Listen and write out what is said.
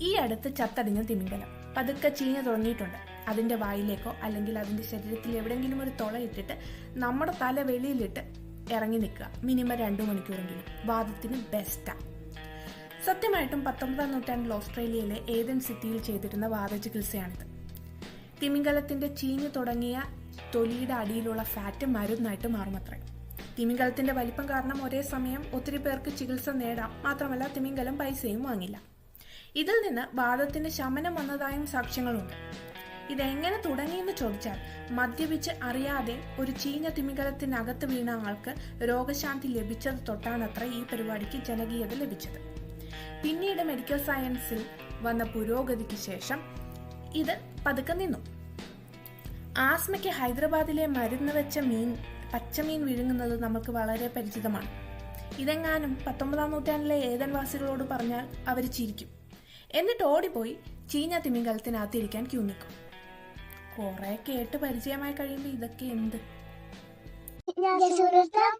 ഈ അടുത്ത് ചത്തടിഞ്ഞ തിമിംഗലം. പതുക്കെ ചീഞ്ഞു തുടങ്ങിയിട്ടുണ്ട്. അതിന്റെ വായിലേക്കോ അല്ലെങ്കിൽ അതിന്റെ ശരീരത്തിൽ എവിടെയെങ്കിലും ഒരു തുളയിട്ടിട്ട് നമ്മുടെ തല വെളിയിലിട്ട് ഇറങ്ങി നിൽക്കുക. മിനിമം രണ്ടു മണിക്കൂറെങ്കിലും. വാദത്തിന് ബെസ്റ്റാ സത്യമായിട്ടും പത്തൊമ്പതാം നൂറ്റാണ്ടിൽ ഓസ്ട്രേലിയയിലെ ഏതൻ സിറ്റിയിൽ ചെയ്തിരുന്ന വാദചികിത്സയാണിത്. തിമിംഗലത്തിന്റെ ചീഞ്ഞു തുടങ്ങിയ തൊലിയുടെ അടിയിലുള്ള ഫാറ്റ് മരുന്നായിട്ട് മാറുമത്രേ. തിമിംഗലത്തിന്റെ വലിപ്പം കാരണം ഒരേ സമയം ഒത്തിരി പേർക്ക് ചികിത്സ നേടാം. മാത്രമല്ല തിമിംഗലം പൈസയും വാങ്ങില്ല. ഇതിൽ നിന്ന് വാദത്തിന് ശമനം വന്നതായും സാക്ഷ്യങ്ങളുണ്ട്. ഇതെങ്ങനെ തുടങ്ങിയെന്ന് ചോദിച്ചാൽ മദ്യപിച്ച് അറിയാതെ ഒരു ചീഞ്ഞ തിമിംഗലത്തിനകത്ത് വീണ ആൾക്ക് രോഗശാന്തി ലഭിച്ചത് തൊട്ടാണത്ര ഈ പരിപാടിക്ക് ജനകീയത ലഭിച്ചത്. പിന്നീട് മെഡിക്കൽ സയൻസിൽ വന്ന പുരോഗതിക്ക് ശേഷം ഇത് പതുക്കെ നിന്നു. ആസ്മയ്ക്ക് ഹൈദരാബാദിലെ മരുന്ന് വെച്ച മീൻ പച്ചമീൻ വിഴുങ്ങുന്നത് നമുക്ക് വളരെ പരിചിതമാണ്. ഇതെങ്ങാനും പത്തൊമ്പതാം നൂറ്റാണ്ടിലെ ഏതൻവാസികളോട് പറഞ്ഞാൽ അവർ ചിരിക്കും. എന്നിട്ട് ഓടിപ്പോയി ചീഞ്ഞ തിമിംഗലത്തിനകത്തിരിക്കാൻ ക്യൂ നിൽക്കും. കുറെ കേട്ട് പരിചയമായി കഴിയുമ്പോൾ ഇതൊക്കെ എന്ത്? ഞാൻ സുഹൃത്താം